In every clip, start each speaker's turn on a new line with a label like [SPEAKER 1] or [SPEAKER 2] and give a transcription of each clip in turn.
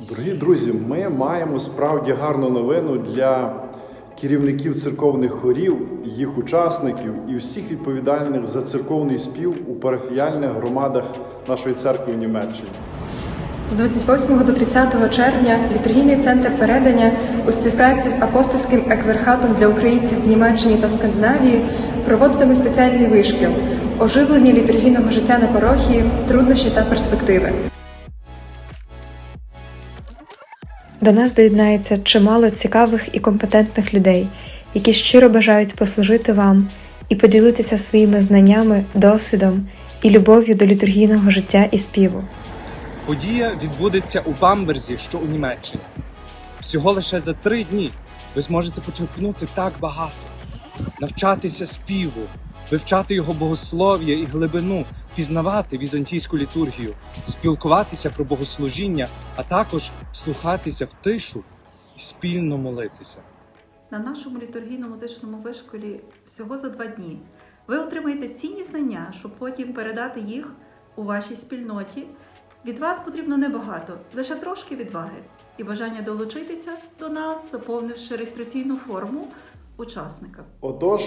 [SPEAKER 1] Дорогі друзі, ми маємо справді гарну новину для керівників церковних хорів, їх учасників і всіх відповідальних за церковний спів у парафіяльних громадах нашої церкви в Німеччині.
[SPEAKER 2] З 28 до 30 червня літургійний центр передання у співпраці з апостольським екзархатом для українців в Німеччині та Скандинавії проводитиме спеціальний вишкіл оживлення літургійного життя на парохії, труднощі та перспективи. До нас доєднається чимало цікавих і компетентних людей, які щиро бажають послужити вам і поділитися своїми знаннями, досвідом і любов'ю до літургійного життя і співу.
[SPEAKER 3] Подія відбудеться у Бамберзі, що у Німеччині. Всього лише за три дні ви зможете почерпнути так багато, навчатися співу, вивчати його богослов'я і глибину, пізнавати візантійську літургію, спілкуватися про богослужіння, а також слухатися в тишу і спільно молитися.
[SPEAKER 4] На нашому літургійно-музичному вишколі всього за два дні ви отримаєте цінні знання, щоб потім передати їх у вашій спільноті. Від вас потрібно небагато, лише трошки відваги і бажання долучитися до нас, заповнивши реєстраційну форму учасника.
[SPEAKER 1] Отож,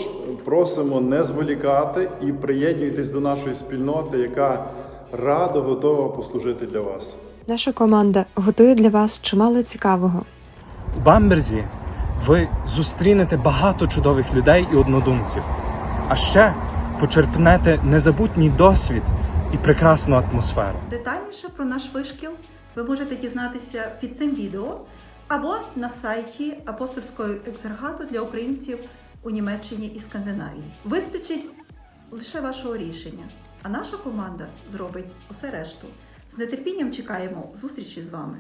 [SPEAKER 1] просимо не зволікати і приєднуйтесь до нашої спільноти, яка радо готова послужити для вас.
[SPEAKER 2] Наша команда готує для вас чимало цікавого.
[SPEAKER 3] У Бамберзі ви зустрінете багато чудових людей і однодумців, а ще почерпнете незабутній досвід і прекрасну атмосферу.
[SPEAKER 4] Детальніше про наш вишкіл ви можете дізнатися під цим відео або на сайті апостольського екзергату для українців у Німеччині і Скандинавії. Вистачить лише вашого рішення, а наша команда зробить усе решту. З нетерпінням чекаємо зустрічі з вами.